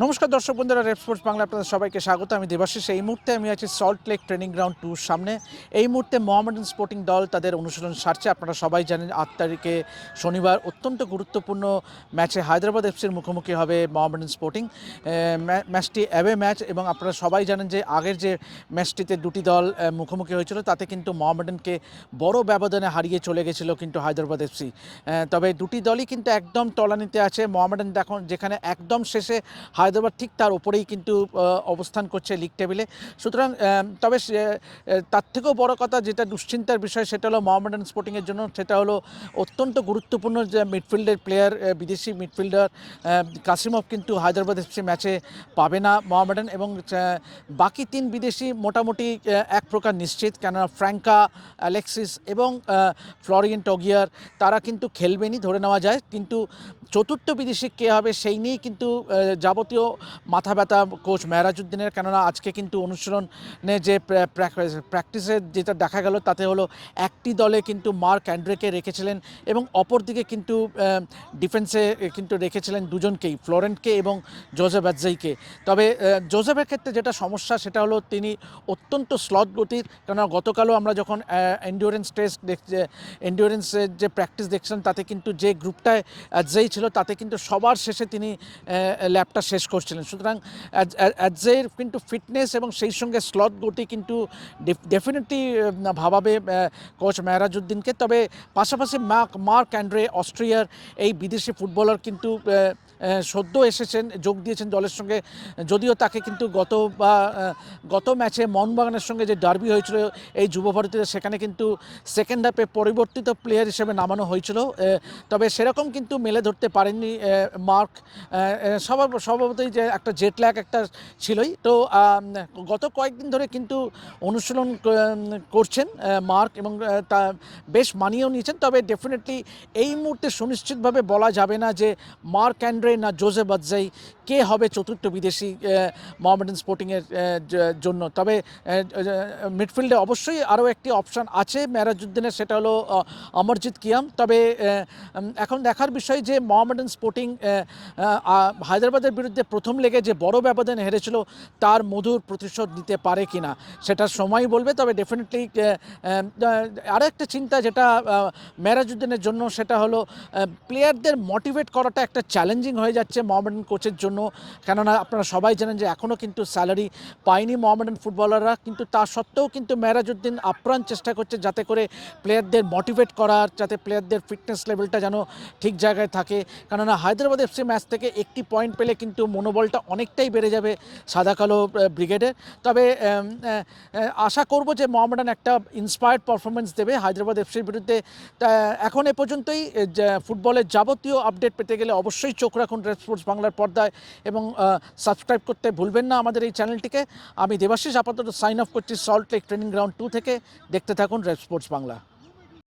নমস্কার দর্শক বন্ধুরা রেড স্পোর্টস বাংলা আপনাদের সবাইকে স্বাগত। আমি দেবাশিস। এই মুহূর্তে আমি আছি সল্ট লেক ট্রেনিং গ্রাউন্ড টুর সামনে। এই মুহূর্তে মোহামেডান স্পোর্টিং দল তাদের অনুশীলন সারছে। আপনারা সবাই জানেন, আট তারিখে শনিবার অত্যন্ত গুরুত্বপূর্ণ ম্যাচে হায়দ্রাবাদ এফসির মুখোমুখি হবে মোহামেডান স্পোর্টিং ম্যাচটি অ্যাওয়ে ম্যাচ এবং আপনারা সবাই জানেন যে আগের যে ম্যাচটিতে দুটি দল মুখোমুখি হয়েছিল, তাতে কিন্তু মোহামেডানকে বড় ব্যবধানে হারিয়ে চলে গেছিল কিন্তু হায়দ্রাবাদ এফসি তবে দুটি দলই কিন্তু একদম তলানিতে আছে। মোহামেডান দেখুন যেখানে একদম শেষে হায়দ্রাবাদ ঠিক তার উপরেই কিন্তু অবস্থান করছে লিগ টেবিলে সুতরাং তবে তার থেকেও বড় কথা যেটা দুশ্চিন্তার বিষয় সেটা হলো মোহামেডান স্পোর্টিংয়ের জন্য সেটা হলো অত্যন্ত গুরুত্বপূর্ণ যে মিডফিল্ডের প্লেয়ার বিদেশি মিডফিল্ডার কাসিমভ কিন্তু হায়দ্রাবাদ এফসি ম্যাচে পাবে না মোহামেডান এবং বাকি তিন বিদেশি মোটামুটি এক প্রকার নিশ্চিত। কেননা ফ্র্যাঙ্কা অ্যালেক্সিস এবং ফ্লোরিয়ান টগিয়ার তারা কিন্তু খেলবেনই ধরে নেওয়া যায়। কিন্তু চতুর্থ বিদেশি কে হবে সেই নিয়েই কিন্তু আহ, যাবতীয় মাথা ব্যথা কোচ মেহরাজউদ্দিনের, কেননা আজকে কিন্তু অনুশীলনে যে প্র্যাকটিসে যেটা দেখা গেল তাতে হলো একটি দলে কিন্তু মার্ক অ্যান্ড্রেকে রেখেছিলেন এবং অপরদিকে কিন্তু ডিফেন্সে কিন্তু রেখেছিলেন দুজনকেই, ফ্লোরেন্টকে এবং জোজেফ আজ্জাইকে তবে জোজেফের ক্ষেত্রে যেটা সমস্যা সেটা হলো তিনি অত্যন্ত স্লথ গতির, কেননা গতকালও আমরা যখন এন্ডিওরেন্স টেস্ট দেখছি এন্ডিওরেন্সের যে প্র্যাকটিস দেখছিলাম তাতে কিন্তু যে গ্রুপটায় আজ্জাই ছিল তাতে কিন্তু সবার শেষে তিনি ল্যাপটা শেষ করছিলেন। সুতরাং অ্যাজের কিন্তু ফিটনেস এবং সেই সঙ্গে স্লট গতি কিন্তু ডেফিনেটলি ভাবাবে কোচ মেহরাজউদ্দিনকে। তবে পাশাপাশি মার্ক মার্ক অ্যান্ড্রে অস্ট্রিয়ার এই বিদেশি ফুটবলার কিন্তু সদ্য এসেছেন, যোগ দিয়েছেন দলের সঙ্গে। যদিও তাকে কিন্তু গত বা গত ম্যাচে মোহনবাগানের সঙ্গে যে ডার্বি হয়েছিল, এই যুব সেখানে কিন্তু সেকেন্ড হাফে পরিবর্তিত প্লেয়ার হিসেবে নামানো হয়েছিল। তবে সেরকম কিন্তু মেলে ধরতে পারেননি মার্ক। স্বভাব, স্বভাবতই যে একটা জেট ল্যাগ একটা ছিলই। তো গত কয়েকদিন ধরে কিন্তু অনুশীলন করছেন মার্ক এবং তা বেশ মানিয়েও নিয়েছেন। তবে ডেফিনেটলি এই মুহূর্তে সুনিশ্চিতভাবে বলা যাবে না যে মার্ক অ্যান্ড্রে না জোজে বাজ্জাই কে হবে চতুর্থ বিদেশি মোহামেডান স্পোর্টিংয়ের জন্য? তবে মিডফিল্ডে অবশ্যই আরও একটি অপশান আছে মেরাজউদ্দিনের সেটা হলো অমরজিৎ কিয়াম। তবে এখন দেখার বিষয় যে মোহামেডান স্পোর্টিং হায়দ্রাবাদের বিরুদ্ধে প্রথম লেগে যে বড় ব্যবধানে হেরেছিল তার মধুর প্রতিশোধ নিতে পারে কিনা সেটা সময় বলবে। তবে ডেফিনেটলি আরও একটা চিন্তা যেটা আহ, মেরাজউদ্দিনের জন্য সেটা হলো প্লেয়ারদের মোটিভেট করাটা একটা চ্যালেঞ্জিং হয়ে যাচ্ছে মোহামেডান কোচের জন্য। কেননা আপনারা সবাই জানেন যে এখনও কিন্তু স্যালারি পায়নি মোহামেডান ফুটবলাররা কিন্তু তা সত্ত্বেও কিন্তু মেরাজউদ্দিন আপ্রাণ চেষ্টা করছে যাতে করে প্লেয়ারদের মোটিভেট করার, যাতে প্লেয়ারদের ফিটনেস লেভেলটা যেন ঠিক জায়গায় থাকে। কেননা হায়দ্রাবাদ এফসি ম্যাচ থেকে একটি পয়েন্ট পেলে কিন্তু মনোবলটা অনেকটাই বেড়ে যাবে সাদা কালো ব্রিগেডের তবে আশা করব যে মোহামেডান একটা ইন্সপায়ার্ড পারফরমেন্স দেবে হায়দ্রাবাদ এফসির বিরুদ্ধে। এখন এ পর্যন্তই ফুটবলের যাবতীয় আপডেট পেতে গেলে অবশ্যই চোখ রাখুন রেড স্পোর্টস বাংলার পর্দায় এবং সাবস্ক্রাইব করতে ভুলবেন না আমাদের এই চ্যানেলটিকে। আমি দেবাশিস, আপাতত সাইন অফ করছি Salt Lake training ground two থেকে। দেখতে থাকুন রেড স্পোর্টস বাংলা।